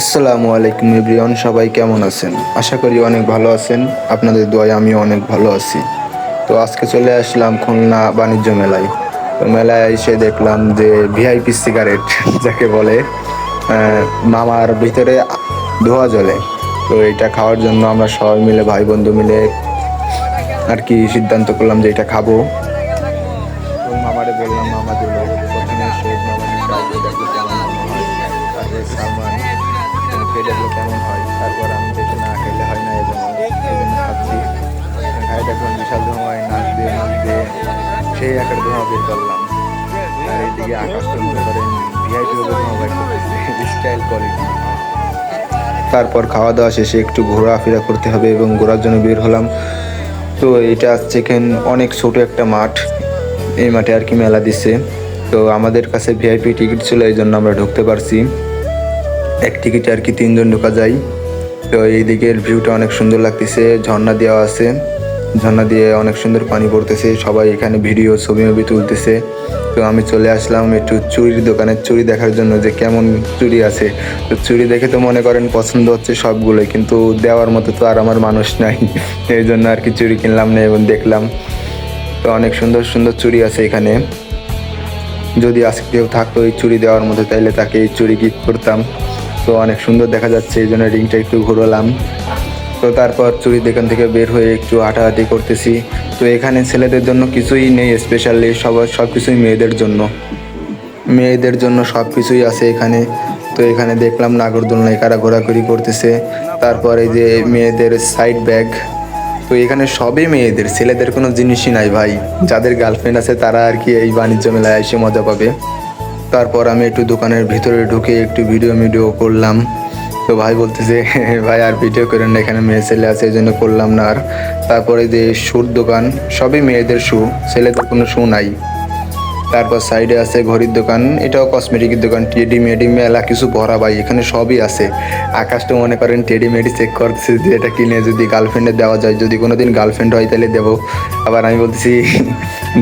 আসসালামু আলাইকুম এভরিওয়ান, সবাই কেমন আছেন? আশা করি অনেক ভালো আছেন। আপনাদের দোয়ায় আমি অনেক ভালো আছি। তো আজকে চলে আসলাম খুলনা বাণিজ্য মেলায়। তো মেলায় এসে দেখলাম যে ভিআইপি সিগারেট, যাকে বলে মামার ভিতরে ধোয়া জলে তো এটা খাওয়ার জন্য আমরা সবাই মিলে, ভাই বন্ধু মিলে আর কি সিদ্ধান্ত করলাম যে এটা খাব। মামারে বললাম, মামা দিল প্রথমে করে কেমন সালমান। দেখল কেমন হয়। তারপর আমি দেখে, না, খেলে হয় না এবং খাচ্ছি। খাই দেখলাম বিশাল ধোঁয়ায় নাচ দিয়ে নাচ দিয়ে, সেই একটা ধোঁয়া বের করলাম। আর এইদিকে আকাশটা মনে করেন ভিআইপি স্টাইল তারপর খাওয়া দাওয়া শেষে একটু ঘোরাফেরা করতে হবে এবং ঘোরার জন্য বের হলাম। তো এটা চিকেন অনেক ছোট একটা মাঠ। এই মাঠে আর কি মেলা দিছে তো আমাদের কাছে ভিআইপি টিকিট ছিল, এই জন্য আমরা ঢুকতে পারছি। এক টিকিটে আর কি তিনজন ঢোকা যায়। তো এই দিকের ভিউটা অনেক সুন্দর লাগতেছে, ঝর্ণা দেওয়া আছে। ঝর্ণা দিয়ে অনেক সুন্দর পানি পড়তেছে, সবাই এখানে ভিডিও, ছবি মুভি তুলতেছে। তো আমি চলে আসলাম একটু চুরির দোকানে, চুরি দেখার জন্য যে কেমন চুরি আছে। তো চুরি দেখে তো মনে করেন পছন্দ হচ্ছে সবগুলোই, কিন্তু দেওয়ার মতো তো আর আমার মানুষ নাই। এই জন্য আর কি চুরি কিনলাম না এবং দেখলাম। তো অনেক সুন্দর সুন্দর চুরি আছে এখানে। যদি আজকে কেউ থাকতো এই চুড়ি দেওয়ার মতো, তাইলে তাকে এই চুড়ি গিফট করতাম। তো অনেক সুন্দর দেখা যাচ্ছে, এই জন্য রিংটা একটু ঘুরলাম। তো তারপর চুরি দোকান থেকে বের হয়ে একটু হাঁটাহাঁটি করতেছি। তো এখানে ছেলেদের জন্য কিছুই নেই স্পেশালি সবার সব কিছুই মেয়েদের জন্য। মেয়েদের জন্য সব কিছুই আছে এখানে। তো এখানে দেখলাম নাগরদোলনায় কারা ঘোরাঘুরি করতেছে। তারপর এই যে মেয়েদের সাইড ব্যাগ তো এখানে সবই মেয়েদের, ছেলেদের কোনো জিনিসই নাই ভাই। যাদের গার্লফ্রেন্ড আছে তারা আর কি এই বাণিজ্য মেলায় এসে মজা পাবে। তারপর আমি একটু দোকানের ভিতরে ঢুকে একটু ভিডিও ভিডিও করলাম। তো ভাই বলতেছে, ভাই আর ভিডিও করেন না, এখানে মেয়ে ছেলে আছে এই জন্য করলাম না। আর তারপরে যে শুর দোকান, সবই মেয়েদের শু ছেলেদের কোনো শু নাই। তারপর সাইডে আছে ঘড়ির দোকান, এটাও কসমেটিকের দোকান টেডি মেডি মেলা কিছু ভরা ভাই, এখানে সবই আছে। আকাশটা মনে করেন টেডি মেডি চেক করতেছে যে এটা কিনে যদি গার্লফ্রেন্ডে দেওয়া যায়, যদি কোনো দিন গার্লফ্রেন্ড হয় তাহলে দেবো। আবার আমি বলতেছি,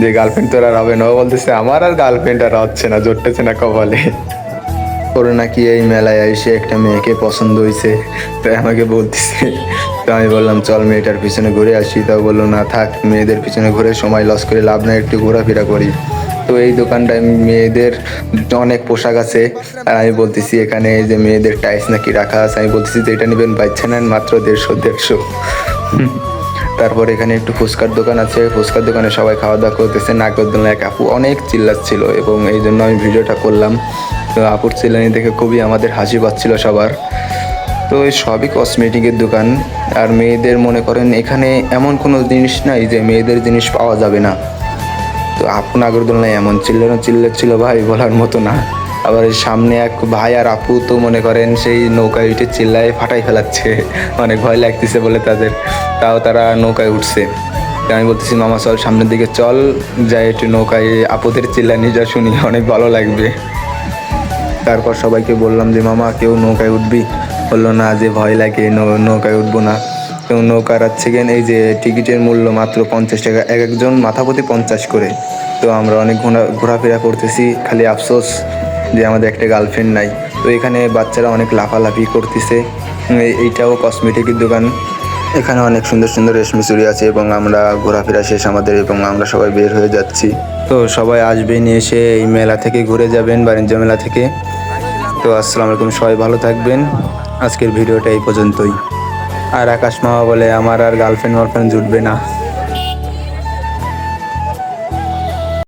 যে গার্লফ্রেন্ড তোর আর হবে না। ও বলতেছে, আমার আর গার্লফ্রেন্ড আর হচ্ছে না জোটতেছে না কপালে। ওর নাকি এই মেলায় এসে একটা মেয়েকে পছন্দ হয়েছে, তাই আমাকে বলতেছে। তো আমি বললাম, চল মেয়েটার পিছনে ঘুরে আসি। তাও বলল, না থাক, মেয়েদের পিছনে ঘুরে সময় লস করে লাভ নাই, একটু ঘোরাফেরা করি। তো এই দোকানটায় মেয়েদের অনেক পোশাক আছে। আর আমি বলতেছি এখানে যে মেয়েদের টাইস নাকি রাখা আছে। আমি বলতেছি যে এটা নেবেন বাচ্চা নেন মাত্র দেড়শো দেড়শো। তারপর এখানে একটু ফুচকার দোকান আছে। ফুচকার দোকানে সবাই খাওয়া দাওয়া করতেছে। নাগরদোলনা এক আপু অনেক চিল্লাচ্ছিল এবং এই জন্য আমি ভিডিওটা করলাম। তো আপুর চিল্লানি দেখে খুবই আমাদের হাসি পাচ্ছিল সবার। তো এই সবই কসমেটিকের দোকান। আর মেয়েদের মনে করেন এখানে এমন কোনো জিনিস নাই যে মেয়েদের জিনিস পাওয়া যাবে না। তো আপু নাগরদোলনায় এমন চিল্লানো চিল্লাচ্ছিল ভাই বলার মতো না। আবার সামনে এক ভাই আর আপু তো মনে করেন সেই নৌকায় উঠে চিল্লায় ফাটাই ফেলাচ্ছে। অনেক ভয় লাগতেছে বলে তাদের। তাও তারা নৌকায় উঠছে। আমি বলতেছি, মামা, চল সামনের দিকে চল। যাই একটু নৌকায় আপুদের চিল্লানি যা শুনি, অনেক ভালো লাগবে। তারপর সবাইকে বললাম যে, মামা, কেউ নৌকায় উঠবি? বলল, না, যে ভয় লাগে নৌকায় উঠবো না। নৌকার আছে কেন এই যে টিকিটের মূল্য মাত্র পঞ্চাশ টাকা। এক একজন মাথা প্রতি পঞ্চাশ করে। তো আমরা অনেক ঘোরা, ঘোরাফেরা করতেছি, খালি আফসোস যে আমাদের একটা গার্লফ্রেন্ড নাই। তো এখানে বাচ্চারা অনেক লাফালাফি করতেছে। এইটাও কসমেটিকের দোকান। এখানে অনেক সুন্দর সুন্দর রেশমি চুড়ি আছে এবং আমরা ঘোরাফেরা শেষ আমাদের এবং আমরা সবাই বের হয়ে যাচ্ছি। তো সবাই আসবেন এসে এই মেলা থেকে ঘুরে যাবেন, বাণিজ্য মেলা থেকে। তো আসসালামু আলাইকুম, সবাই ভালো থাকবেন। আজকের ভিডিওটা এই পর্যন্তই। আর আকাশ মামা বলে আমার আর গার্লফ্রেন্ড মার্লফ্রেন্ড জুটবে না।